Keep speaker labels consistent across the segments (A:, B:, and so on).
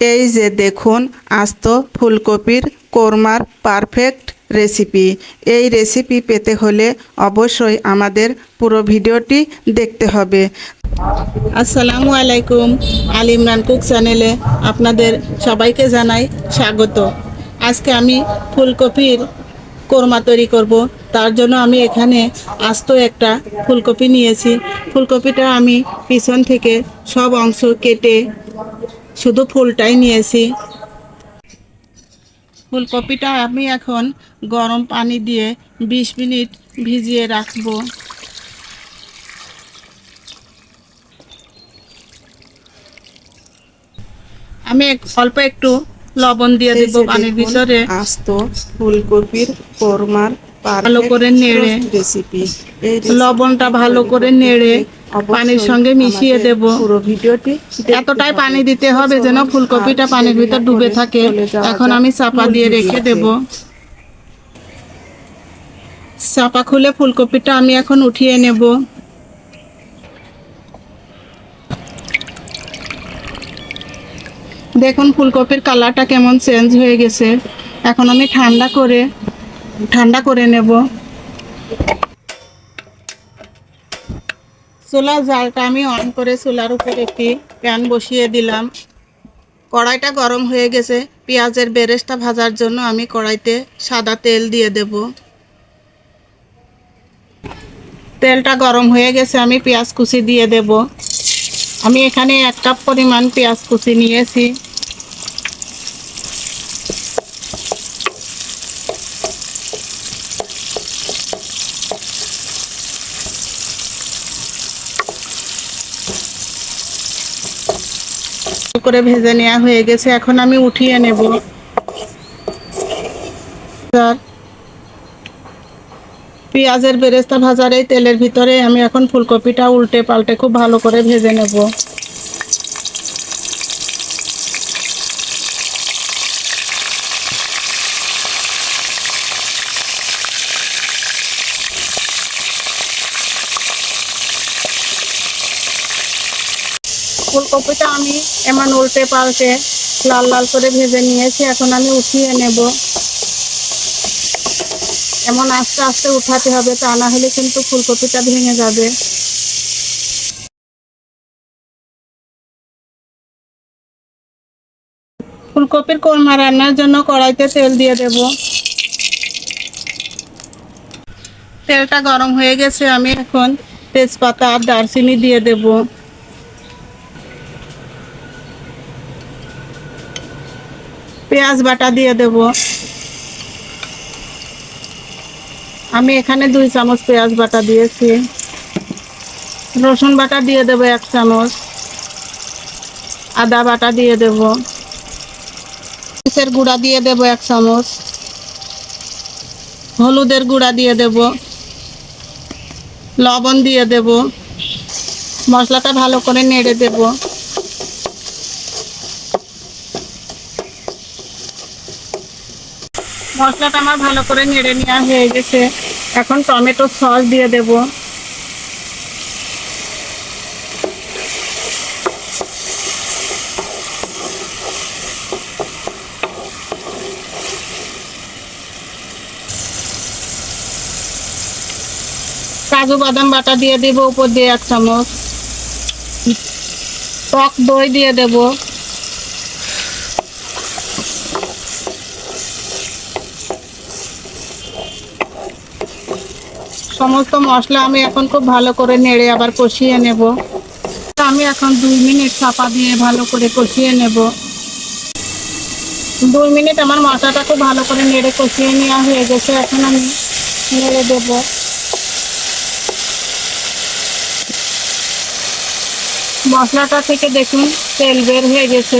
A: এই যে দেখুন, আস্ত ফুলকপির কোরমার পারফেক্ট রেসিপি। এই রেসিপি পেতে হলে অবশ্যই আমাদের পুরো ভিডিওটি দেখতে হবে। আসসালামু আলাইকুম, আলী ইমরান কুক চ্যানেলে আপনাদের সবাইকে জানাই স্বাগত। আজকে আমি ফুলকপির কোরমা তৈরি করব। তার জন্য আমি এখানে আস্ত একটা ফুলকপি নিয়েছি। ফুলকপিটা আমি পিছন থেকে সব অংশ কেটে শুধু ফুলটাই নিয়েছি। ফুলকপিটা আমি এখন গরম পানি দিয়ে বিশ মিনিট ভিজিয়ে রাখব। আমি অল্প একটু লবণ দিয়ে দেব পানির ভিতরে।
B: আস্ত ফুলকপির কোরমার
A: ভালো করে নেড়ে।
B: রেসিপি
A: লবণটা ভালো করে নেড়ে। পানির সঙ্গে মিশিয়ে দেব।
B: পুরো ভিডিওটি
A: এতটাই পানি দিতে হবে যেন ফুলকপিটা পানির ভিতর ডুবে থাকে। এখন আমি চাপা দিয়ে রেখে দেব। চাপা খুলে ফুলকপিটা আমি এখন উঠিয়ে নেব। দেখুন ফুলকপির কালারটা কেমন চেঞ্জ হয়ে গেছে। এখন আমি ঠান্ডা করে ঠান্ডা করে নেব। চুলার জালটা আমি অন করে চুলার উপর একটি প্যান বসিয়ে দিলাম। কড়াইটা গরম হয়ে গেছে। পেঁয়াজের বেরেস্তা ভাজার জন্য আমি কড়াইতে সাদা তেল দিয়ে দেব। তেলটা গরম হয়ে গেছে, আমি পেঁয়াজ কুচি দিয়ে দেব। আমি এখানে এক কাপ পরিমাণ পেঁয়াজ কুচি নিয়েছি। করে ভেজে নেওয়া হয়ে গেছে, এখন আমি উঠিয়ে নেব। পেঁয়াজের বেরেস্তা ভাজার এই তেলের ভিতরে আমি এখন ফুলকপিটা উল্টে পাল্টে খুব ভালো করে ভেজে নেব। ফুলকপিটা আমি এমন উল্টে পাল্টে লাল লাল করে ভেজে নিয়েছি, এখন আমি উঠিয়ে নেব। এমন আস্তে আস্তে উঠাতে হবে, তা না হলে কিন্তু ফুলকপিটা ভেঙে যাবে। ফুলকপির কোরমা রান্নার জন্য কড়াইতে তেল দিয়ে দেব। তেলটা গরম হয়ে গেছে, আমি এখন তেজপাতা আর দারচিনি দিয়ে দেবো। পেঁয়াজ বাটা দিয়ে দেব। আমি এখানে দুই চামচ পেঁয়াজ বাটা দিয়েছি। রসুন বাটা দিয়ে দেব এক চামচ। আদা বাটা দিয়ে দেব। মরিচের গুঁড়া দিয়ে দেব এক চামচ। হলুদের গুঁড়া দিয়ে দেব। লবণ দিয়ে দেব। মশলাটা ভালো করে নেড়ে দেবো। মশলাটা আমার ভালো করে নেড়ে নেওয়া হয়ে গেছে। এখন টমেটো সস দিয়ে দেব। কাজু বাদাম বাটা দিয়ে দেব উপর দিয়ে এক চামচ। টক দই দিয়ে দেবো। সমস্ত মশলা আমি এখন খুব ভালো করে নেড়ে আবার কষিয়ে নেব। আমি এখন দুই মিনিট চাপা দিয়ে ভালো করে কষিয়ে নেব। দুই মিনিট আমার মশলাটা খুব ভালো করে নেড়ে কষিয়ে নেওয়া হয়ে গেছে। এখন আমি নেড়ে দেব। মশলাটা থেকে দেখুন তেল বের হয়ে গেছে।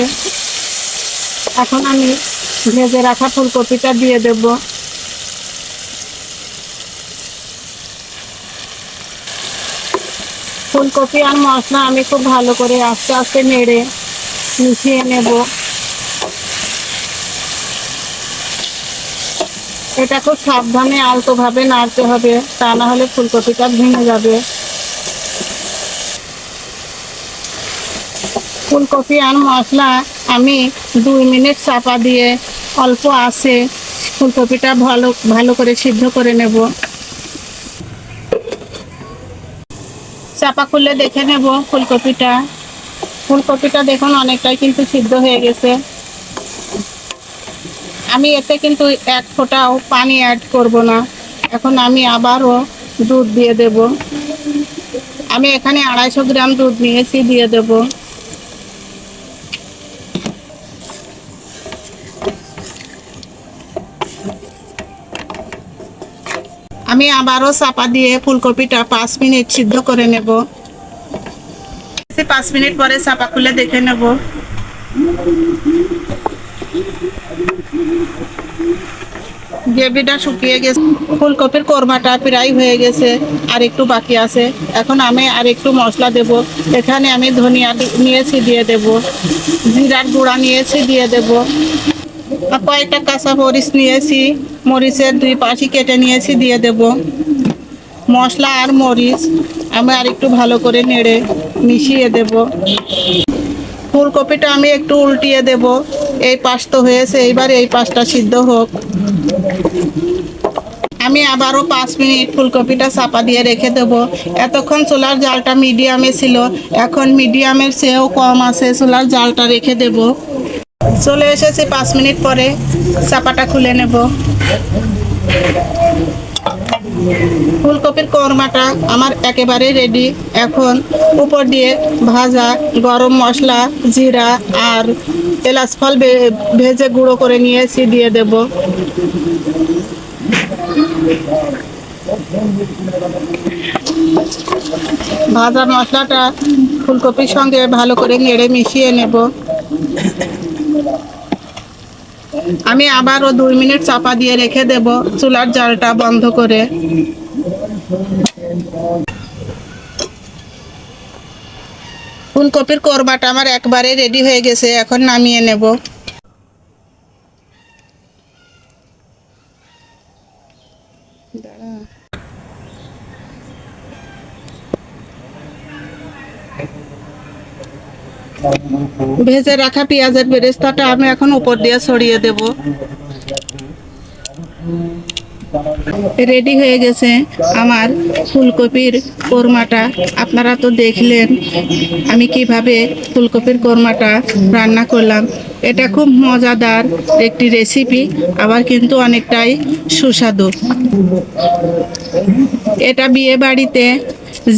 A: এখন আমি ভেজে রাখা ফুলকপিটা দিয়ে দেবো। ফুলকপি আর মশলা আমি খুব ভালো করে আস্তে আস্তে নেড়ে মিশিয়ে নেব। এটা খুব সাবধানে আলতোভাবে নাড়তে হবে, তা না হলে ফুলকপিটা ভেঙে যাবে। ফুলকপি আর মশলা আমি দুই মিনিট চাপা দিয়ে অল্প আছে ফুলকপিটা ভালো ভালো করে সিদ্ধ করে নেব। চাপা খুললে দেখে নেব ফুলকপিটা। ফুলকপিটা দেখুন, অনেকটাই কিন্তু সিদ্ধ হয়ে গেছে। আমি এতে কিন্তু এক ফোঁটাও পানি অ্যাড করব না। এখন আমি আবারও দুধ দিয়ে দেব। আমি এখানে আড়াইশো গ্রাম দুধ নিয়েছি, দিয়ে দেব। আমি আবারও চাপা দিয়ে ফুলকপিটা পাঁচ মিনিট সিদ্ধ করে নেব। পাঁচ মিনিট পরে চাপা খুলে দেখে নেব। গ্রেভিটা শুকিয়ে গেছে। ফুলকপির কোরমাটা প্রায় হয়ে গেছে, আর একটু বাকি আছে। এখন আমি আর একটু মশলা দেব। এখানে আমি ধনিয়া নিয়েছি দিয়ে দেব। জিরার গুঁড়া নিয়েছি দিয়ে দেব। কয়েকটা কাঁচা মরিচ নিয়েছি, মরিচের দুই পাশি কেটে নিয়েছি, দিয়ে দেব। মশলা আর মরিচ, আমি আর একটু ভালো করে নেড়ে মিশিয়ে দেব। ফুলকপিটা আমি একটু উল্টিয়ে দেব। এই পাশ তো হয়েছে, এইবার এই পাশটা সিদ্ধ হোক। আমি আবারও পাঁচ মিনিট ফুলকপিটা চাপা দিয়ে রেখে দেবো। এতক্ষণ চুলার জালটা মিডিয়ামে ছিল, এখন মিডিয়ামের চেয়েও কম আছে, চুলার জালটা রেখে দেব। চলে এসেছি, পাঁচ মিনিট পরে চাপাটা খুলে নেব। ফুলকপির কোরমাটা আমার একেবারে রেডি এখন উপর দিয়ে ভাজা গরম মশলা, জিরা আর এলাচ ফল ভেজে গুঁড়ো করে নিয়েছি, দিয়ে দেব। ভাজা মশলাটা ফুলকপির সঙ্গে ভালো করে নেড়ে মিশিয়ে নেব। আমি আবারও দুই মিনিট চাপা দিয়ে রেখে দেব। চুলার জালটা বন্ধ করে। ফুলকপির করবাটা আমার একবারে রেডি হয়ে গেছে, এখন নামিয়ে নেব। ভেজে রাখা পেঁয়াজের বেরেস্তাটা আমি এখন উপর দিয়ে ছড়িয়ে দেব। রেডি হয়ে গেছে আমার ফুলকপির কোরমাটা। আপনারা তো দেখলেন আমি কীভাবে ফুলকপির কোরমাটা রান্না করলাম। এটা খুব মজাদার একটি রেসিপি, আবার কিন্তু অনেকটাই সুস্বাদু। এটা বিয়ে বাড়িতে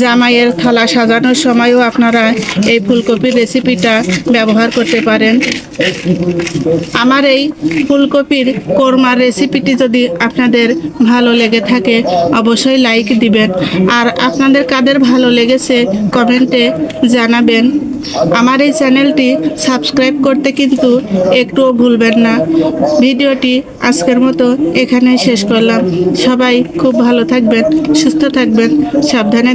A: জামাইয়ের থালা সাজানোর সময়ও আপনারা এই ফুলকপির রেসিপিটা ব্যবহার করতে পারেন। আমার এই ফুলকপির কোরমার রেসিপিটি যদি আপনাদের ভালো লেগে থাকে, অবশ্যই লাইক দিবেন। আর আপনাদের কাদের ভালো লেগেছে, কমেন্টে জানাবেন। আমার এই চ্যানেলটি সাবস্ক্রাইব করতে কিন্তু একটুও ভুলবেন না। ভিডিওটি আজকের মতো এখানে শেষ করলাম। সবাই খুব ভালো থাকবেন, সুস্থ থাকবেন, সাবধানে